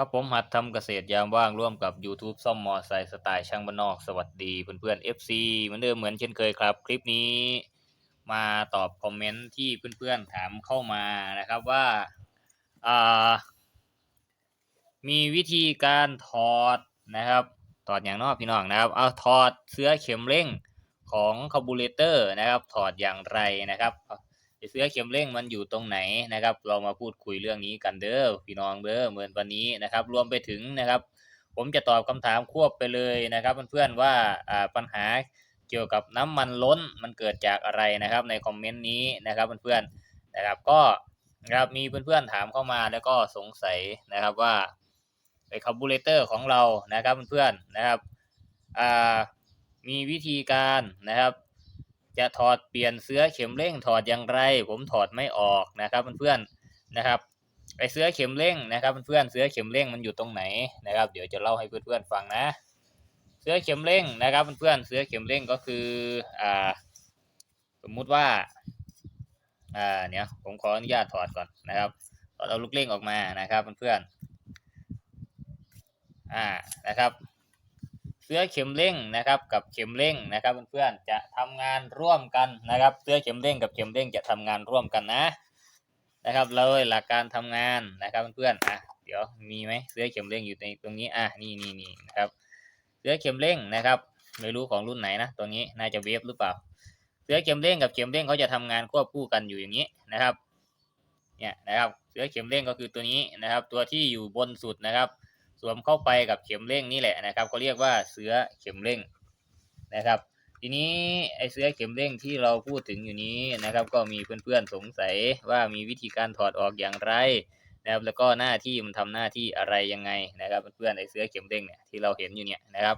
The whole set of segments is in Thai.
ครับผมหัดทำเกษตรยามว่างร่วมกับ YouTube ซ่อมมอไซค์สไตล์ช่างบ้านนอกสวัสดีเพื่อนๆ FC เหมือนเดิมเหมือนเช่นเคยครับ คลิปนี้มาตอบคอมเมนต์ที่เพื่อนๆถามเข้ามานะครับว่าอ่ามีวิธีการถอดนะครับถอดอย่างนอกพี่น้องนะครับ เอาถอดเสื้อเข็มเร่งของคารบูเรเตอร์นะครับ ถอดอย่างไรนะครับ เสื้อเข็มเร่งมันอยู่ตรงไหนนะครับ เรามาพูดคุยเรื่องนี้กันเด้อพี่น้องเด้อเหมือนวันนี้นะครับ รวมไปถึงนะครับ ผมจะตอบคำถามควบไปเลยนะครับเพื่อนๆว่าปัญหาเกี่ยวกับน้ำมันล้นมันเกิดจากอะไรนะครับ ในคอมเมนต์นี้นะครับเพื่อนๆนะครับก็นะครับมีเพื่อนๆถามเข้ามาแล้วก็สงสัยนะครับว่าไอ้คาร์บูเรเตอร์ของเรานะครับเพื่อนๆนะครับมีวิธีการนะครับ จะถอดเปลี่ยนเสื้อเข็มเร่งถอดอย่างไร ผมถอดไม่ออกนะครับเพื่อนๆนะครับไอเสื้อเข็มเร่งนะครับเพื่อนๆเสื้อเข็มเร่งมันอยู่ตรงไหนนะครับ เดี๋ยวจะเล่าให้เพื่อนๆฟังนะ เสื้อเข็มเร่งนะครับเพื่อนๆเสื้อเข็มเร่งก็คืออ่าสมมุติว่าอ่าเนี่ยผมขออนุญาตถอดก่อนนะครับถอดเอาลูกเร่งออกมานะครับเพื่อนๆอ่านะครับ เสื้อเข็มเร่งนะครับกับเข็มเร่งนะครับเพื่อนๆจะทำงานร่วมกันนะครับ เสื้อเข็มเร่งกับเข็มเร่งจะทำงานร่วมกันนะนะครับเลยหลักการทำงานนะครับเพื่อนๆอะเดี๋ยวมีไหมเสื้อเข็มเร่งอยู่ในตรงนี้อะนี่นี่นี่นะครับเสื้อเข็มเร่งนะครับไม่รู้ของรุ่นไหนนะตัวนี้น่าจะเวฟหรือเปล่า เสื้อเข็มเร่งกับเข็มเร่งเขาจะทำงานควบคู่กันอยู่อย่างนี้นะครับเนี่ยนะครับเสื้อเข็มเร่งก็คือตัวนี้นะครับ ตัวที่อยู่บนสุดนะครับ สวมเข้าไปกับเข็มเร่งนี่แหละนะครับเขาเรียกว่าเสื้อเข็มเร่งนะครับ ทีนี้ไอเสื้อเข็มเร่งที่เราพูดถึงอยู่นี้นะครับ ก็มีเพื่อนๆสงสัยว่ามีวิธีการถอดออกอย่างไรนะครับแล้วก็หน้าที่มันทำหน้าที่อะไรยังไงนะครับเพื่อนๆไอเสื้อเข็มเร่งเนี่ยที่เราเห็นอยู่เนี่ยนะครับ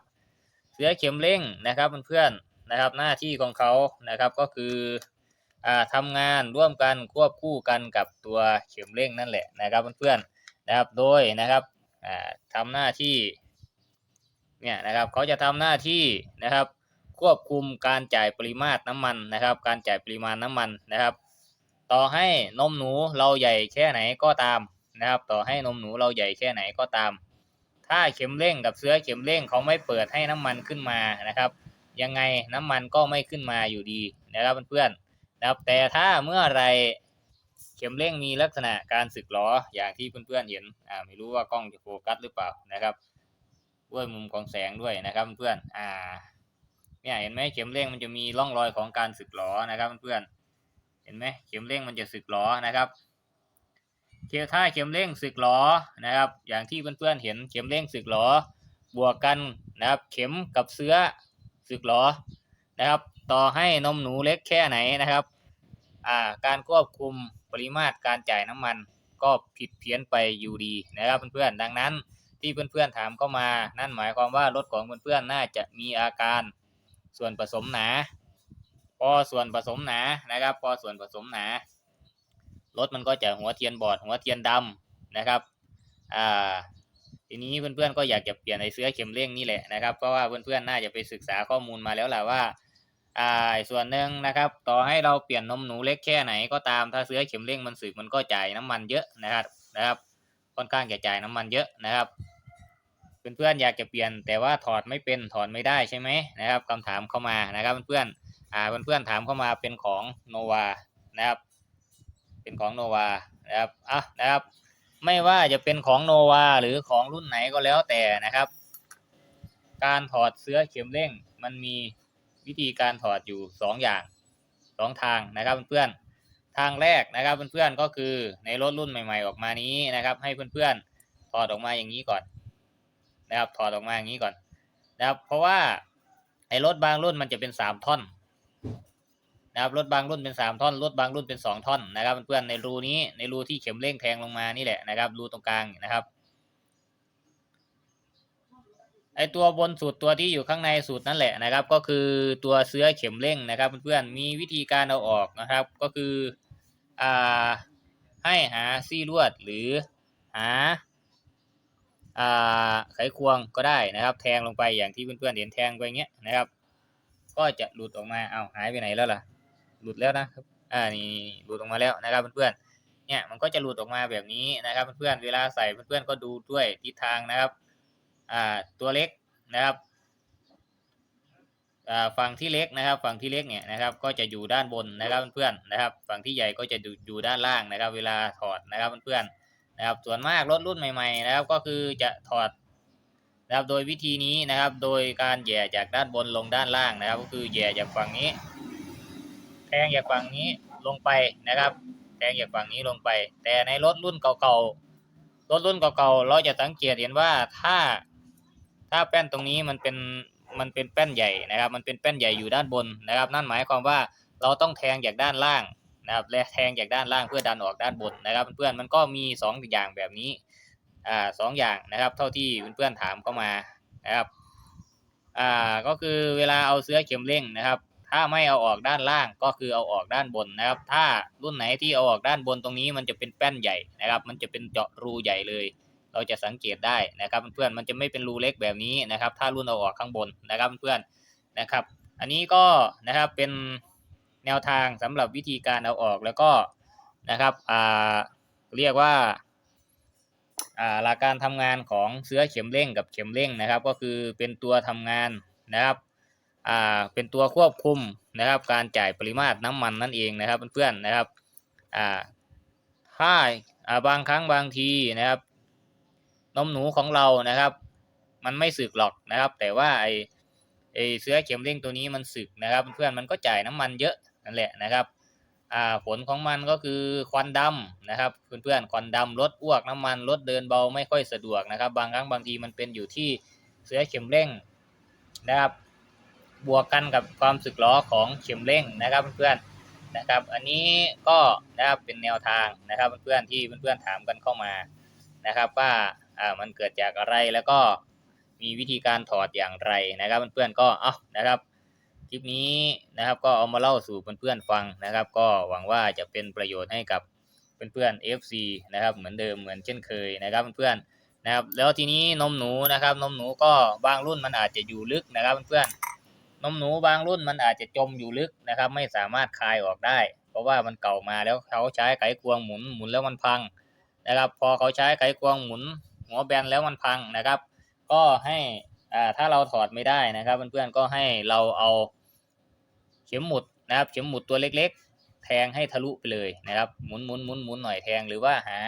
เสื้อเข็มเร่งนะครับเพื่อนๆนะครับหน้าที่ของเขานะครับก็คืออ่าทำงานร่วมกันควบคู่กันกับตัวเข็มเร่งนั่นแหละนะครับเพื่อนๆนะครับโดยนะครับ ทำหน้าที่เนี่ยนะครับเขาจะทำหน้าที่นะครับ ควบคุมการจ่ายปริมาตรน้ำมันนะครับ การจ่ายปริมาณน้ำมันนะครับ ต่อให้นมหนูเราใหญ่แค่ไหนก็ตามนะครับ ต่อให้นมหนูเราใหญ่แค่ไหนก็ตาม ถ้าเข็มเร่งกับเสื้อเข็มเร่งเขาไม่เปิดให้น้ำมันขึ้นมานะครับ ยังไงน้ำมันก็ไม่ขึ้นมาอยู่ดีนะครับเพื่อนๆนะครับแต่ถ้าเมื่อไร ข็มเร่งมีลักษณะการสึกหรออย่างที่เพื่อนๆเห็นอ่าไม่รู้ว่ากล้องจะโฟกัสหรือเปล่านะครับด้วยมุมของแสงด้วยนะครับเพื่อนอ่าเนี่ยเห็นไหมเข็มเร่งมันจะมีร่องรอยของการสึกหรอนะครับเพื่อนเห็นไหมเข็มเร่งมันจะสึกหรอนะครับเข็มถ้าเข็มเร่งสึกหรอนะครับ อย่างที่เพื่อนๆเห็นเข็มเร่งสึกหรอบวกกันนะครับ เข็มกับเสื้อสึกหรอนะครับ ต่อให้นมหนูเล็กแค่ไหนนะครับ การควบคุมปริมาตรการจ่ายน้ำมัน ก็ผิดเพี้ยนไปอยู่ดีนะครับเพื่อนๆดังนั้นที่เพื่อนๆถามเข้ามา นั่นหมายความว่ารถของเพื่อนๆน่าจะมีอาการส่วนผสมหนา พอส่วนผสมหนานะครับ พอส่วนผสมหนารถมันก็จะหัวเทียนบอดหัวเทียนดำนะครับอ่าทีนี้เพื่อนๆก็อยากจะเปลี่ยนไอเสื้อเข็มเร่งนี่แหละนะครับเพราะว่าเพื่อนๆน่าจะไปศึกษาข้อมูลมาแล้วแหละว่า อ่าส่วนหนึ่งนะครับ ต่อให้เราเปลี่ยนนมหนูเล็กแค่ไหนก็ตามถ้าเสื้อเข็มเร่งมันสึกมันก็จ่ายน้ำมันเยอะนะครับนะครับ ค่อนข้างจะจ่ายน้ำมันเยอะนะครับเพื่อนๆอยากจะเปลี่ยนแต่ว่าถอดไม่เป็นถอดไม่ได้ใช่ไหมนะครับคำถามเข้ามานะครับเพื่อนๆอ่าเพื่อนๆถามเข้ามาเป็นของโนวานะครับ เป็นของโนวานะครับอะนะครับ ไม่ว่าจะเป็นของโนวาหรือของรุ่นไหนก็แล้วแต่นะครับ การถอดเสื้อเข็มเร่งมันมี วิธีการถอดอยู่สองอย่างสองทางนะครับเพื่อนๆทางแรกนะครับเพื่อนๆก็คือในรถรุ่นใหม่ ๆ ออกมานี้นะครับ ให้เพื่อนๆถอดออกมาอย่างนี้ก่อนนะครับถอดออกมาอย่างนี้ก่อนนะครับ เพราะว่าไอ้รถบางรุ่นมันจะเป็นสามท่อนนะครับรถบางรุ่นเป็นสามท่อนรถบางรุ่นเป็นสองท่อนนะครับเพื่อนๆในรูนี้ในรูที่เข็มเร่งแทงลงมานี่แหละนะครับ รูตรงกลางนะครับ ไอตัวบนสุดตัวที่อยู่ข้างในสุดนั่นแหละนะครับ ก็คือตัวเสื้อเข็มเร่งนะครับเพื่อนๆมีวิธีการเอาออกนะครับ ก็คืออ่าให้หาซี่ลวดหรือหาอ่าไขควงก็ได้นะครับ แทงลงไปอย่างที่เพื่อนๆเห็นแทงไปเงี้ยนะครับ ก็จะหลุดออกมาเอาหายไปไหนแล้วล่ะ หลุดแล้วนะครับอ่านี่หลุดออกมาแล้วนะครับเพื่อนๆเนี่ยมันก็จะหลุดออกมาแบบนี้นะครับ เพื่อนๆเวลาใส่เพื่อนๆก็ดูด้วยทิศทางนะครับ อ่าตัวเล็กนะครับอ่าฝั่งที่เล็กนะครับ ฝั่งที่เล็กเนี่ยนะครับ ก็จะอยู่ด้านบนนะครับเพื่อนๆนะครับ ฝั่งที่ใหญ่ก็จะอยู่อยู่ด้านล่างนะครับ เวลาถอดนะครับเพื่อนๆนะครับ ส่วนมากรถรุ่นใหม่ๆนะครับ ก็คือจะถอดนะครับโดยวิธีนี้นะครับ โดยการแย่จากด้านบนลงด้านล่างนะครับ ก็คือแย่จากฝั่งนี้แทงจากฝั่งนี้ลงไปนะครับแทงจากฝั่งนี้ลงไป แต่ในรถรุ่นเก่าๆรถรุ่นเก่าๆเราจะสังเกตเห็นว่าถ้า ถ้าแป้นตรงนี้มันเป็นมันเป็นแป้นใหญ่นะครับ มันเป็นแป้นใหญ่อยู่ด้านบนนะครับ นั่นหมายความว่าเราต้องแทงจากด้านล่างนะครับและแทงจากด้านล่างเพื่อดันออกด้านบนนะครับ เพื่อนๆมันก็มีสองอย่างแบบนี้อ่าสองอย่างนะครับ เท่าที่เพื่อนๆถามเข้ามานะครับอ่าก็คือเวลาเอาเสื้อเข็มเร่งนะครับ ถ้าไม่เอาออกด้านล่างก็คือเอาออกด้านบนนะครับ ถ้ารุ่นไหนที่เอาออกด้านบนตรงนี้มันจะเป็นแป้นใหญ่นะครับ มันจะเป็นเจาะรูใหญ่เลย เราจะสังเกตได้นะครับเพื่อนมันจะไม่เป็นรูเล็กแบบนี้นะครับ ถ้ารุ่นเอาออกข้างบนนะครับเพื่อนนะครับ อันนี้ก็นะครับเป็นแนวทางสำหรับวิธีการเอาออกแล้วก็นะครับอ่าเรียกว่าอ่าหลักการทำงานของเสื้อเข็มเร่งกับเข็มเร่งนะครับ ก็คือเป็นตัวทำงานนะครับอ่าเป็นตัวควบคุมนะครับ การจ่ายปริมาตรน้ำมันนั่นเองนะครับเพื่อนๆนะครับอ่าถ้าอ่าบางครั้งบางทีนะครับ นมหนูของเรานะครับ มันไม่สึกหรอกนะครับ แต่ว่าไอไอเสื้อเข็มเร่งตัวนี้มันสึกนะครับ เพื่อนมันก็จ่ายน้ำมันเยอะนั่นแหละนะครับอ่าผลของมันก็คือควันดำนะครับเพื่อนๆควันดำลดอ้วกน้ำมันลดเดินเบาไม่ค่อยสะดวกนะครับ บางครั้งบางทีมันเป็นอยู่ที่เสื้อเข็มเร่งนะครับ บวกกันกับความสึกหรอของเข็มเร่งนะครับเพื่อนๆนะครับ อันนี้ก็นะครับเป็นแนวทางนะครับเพื่อนๆที่เพื่อนๆถามกันเข้ามานะครับว่า อ่ามันเกิดจากอะไรแล้วก็มีวิธีการถอดอย่างไรนะครับเพื่อนๆก็เอานะครับคลิปนี้นะครับก็เอามาเล่าสู่เพื่อนๆฟังนะครับ ก็หวังว่าจะเป็นประโยชน์ให้กับเพื่อนๆ FC นะครับเหมือนเดิมเหมือนเช่นเคยนะครับเพื่อนๆนะครับแล้วทีนี้นมหนูนะครับนมหนูก็บางรุ่นมันอาจจะอยู่ลึกนะครับเพื่อนๆนมหนูบางรุ่นมันอาจจะจมอยู่ลึกนะครับ ไม่สามารถคายออกได้ เพราะว่ามันเก่ามาแล้วเขาใช้ไขควงหมุนหมุนแล้วมันพังนะครับ พอเขาใช้ไขควงหมุน หัวแบนแล้วมันพังนะครับ ก็ให้อ่าถ้าเราถอดไม่ได้นะครับเพื่อนๆก็ให้เราเอาเข็มหมุดนะครับ เข็มหมุดตัวเล็ก ๆ แทงให้ทะลุไปเลยนะครับ หมุนหมุนหมุนหมุนหน่อยแทงหรือว่าหา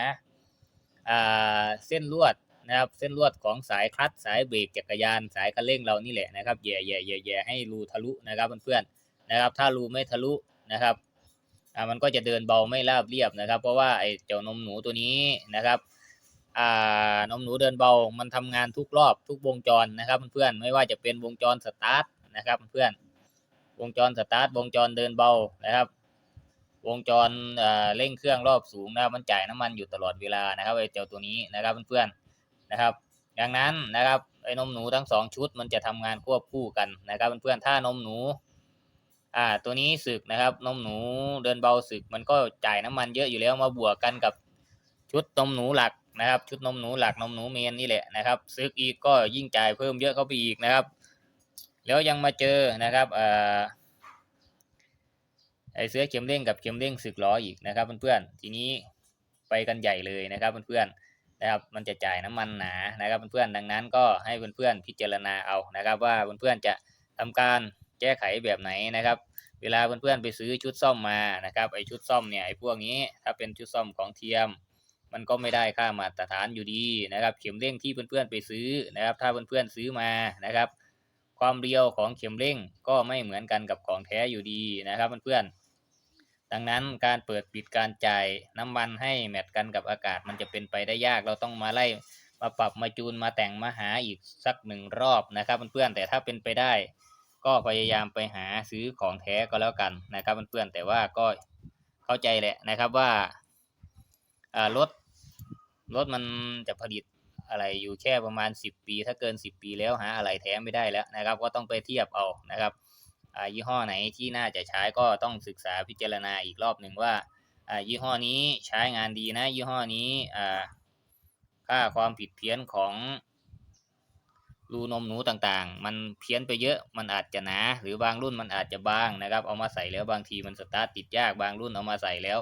อ่าเส้นลวดนะครับ เส้นลวดของสายคลัตช์สายเบรกจักรยานสายคันเร่งเรานี่แหละนะครับแย่แย่แย่แย่ให้รูทะลุนะครับเพื่อนๆนะครับ ถ้ารูไม่ทะลุนะครับอ่ามันก็จะเดินเบาไม่ราบเรียบนะครับ เพราะว่าไอ้เจ้านมหนูตัวนี้นะครับ อ่านมหนูเดินเบา มันทำงานทุกรอบทุกวงจรนะครับเพื่อนๆไม่ว่าจะเป็นวงจรสตาร์ทนะครับเพื่อนวงจรสตาร์ทวงจรเดินเบานะครับ วงจรเอ่อเร่งเครื่องรอบสูงนะครับมันจ่ายน้ำมันอยู่ตลอดเวลานะครับไอ้เจ้าตัวนี้นะครับเพื่อนๆนะครับ ดังนั้นนะครับไอ้นมหนูทั้งสองชุดมันจะทำงานควบคู่กันนะครับเพื่อนๆถ้านมหนูอ่าตัวนี้สึกนะครับนมหนูเดินเบาสึกมันก็จ่ายน้ำมันเยอะอยู่แล้วมาบวกกันกับชุดนมหนูหลัก นะครับ ชุดนมหนูหลักนมหนูเมนนี่แหละนะครับซึกอีกก็ยิ่งจ่ายเพิ่มเยอะเข้าไปอีกนะครับ แล้วยังมาเจอนะครับเอ่อไอเสื้อเข็มเร่งกับเข็มเร่งสึกล้ออีกนะครับเพื่อนๆทีนี้ไปกันใหญ่เลยนะครับเพื่อนๆนะครับ มันจะจ่ายน้ำมันหนานะครับเพื่อนๆดังนั้นก็ให้เพื่อนๆพิจารณาเอานะครับ ว่าเพื่อนๆจะทำการแก้ไขแบบไหนนะครับ เวลาเพื่อนๆไปซื้อชุดซ่อมมานะครับไอชุดซ่อมเนี่ยไอพวกนี้ถ้าเป็นชุดซ่อมของเทียม มันก็ไม่ได้ค่ามาตรฐานอยู่ดีนะครับ เข็มเร่งที่เพื่อนๆไปซื้อนะครับ ถ้าเพื่อนๆซื้อมานะครับ ความเรียวของเข็มเร่งก็ไม่เหมือนกันกับของแท้อยู่ดีนะครับเพื่อนๆดังนั้นการเปิดปิดการจ่ายน้ำมันให้แมทกันกับอากาศมันจะเป็นไปได้ยากเราต้องมาไล่มาปรับมาจูนมาแต่งมาหาอีกสักหนึ่งรอบนะครับเพื่อนๆแต่ถ้าเป็นไปได้ ก็พยายามไปหาซื้อของแท้ก็แล้วกันนะครับเพื่อนๆแต่ว่าก็เข้าใจแหละนะครับว่ารถ รถมันจะผลิตอะไรอยู่แค่ประมาณ 10 ปี ถ้าเกิน 10 ปีแล้วหาอะไรแท้ไม่ได้แล้วนะครับ ก็ต้องไปเทียบเอานะครับยี่ห้อไหนที่น่าจะใช้ก็ต้องศึกษาพิจารณาอีกรอบหนึ่งว่ายี่ห้อนี้ใช้งานดีนะ ยี่ห้อนี้ค่าความผิดเพี้ยนของรูนมหนูต่างๆ มันเพี้ยนไปเยอะ มันอาจจะหนาหรือบางรุ่นมันอาจจะบางนะครับ เอามาใส่แล้วบางทีมันสตาร์ทติดยาก บางรุ่นเอามาใส่แล้ว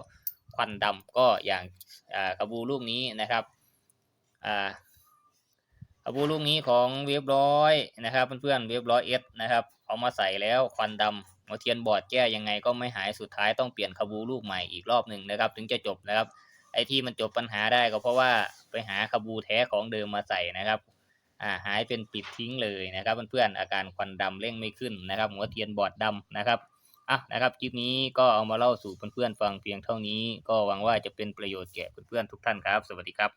ควันดำก็อย่างกระบูลูกนี้นะครับกระบูลูกนี้ของเวฟร้อยนะครับเพื่อนๆเวฟร้อยเอสนะครับเอามาใส่แล้วควันดำหัวเทียนบอดแก้ยังไงก็ไม่หายสุดท้ายต้องเปลี่ยนคาบูลูกใหม่อีกรอบหนึ่งนะครับ ถึงจะจบนะครับ ไอ้ที่มันจบปัญหาได้ก็เพราะว่าไปหาคาบูแท้ของเดิมมาใส่นะครับอ่าหายเป็นปิดทิ้งเลยนะครับเพื่อนๆอาการควันดำเร่งไม่ขึ้นนะครับ หัวเทียนบอดดำนะครับ อะนะครับคลิปนี้ก็เอามาเล่าสู่เพื่อนๆฟังเพียงเท่านี้ ก็หวังว่าจะเป็นประโยชน์แก่เพื่อนๆทุกท่านครับ สวัสดีครับ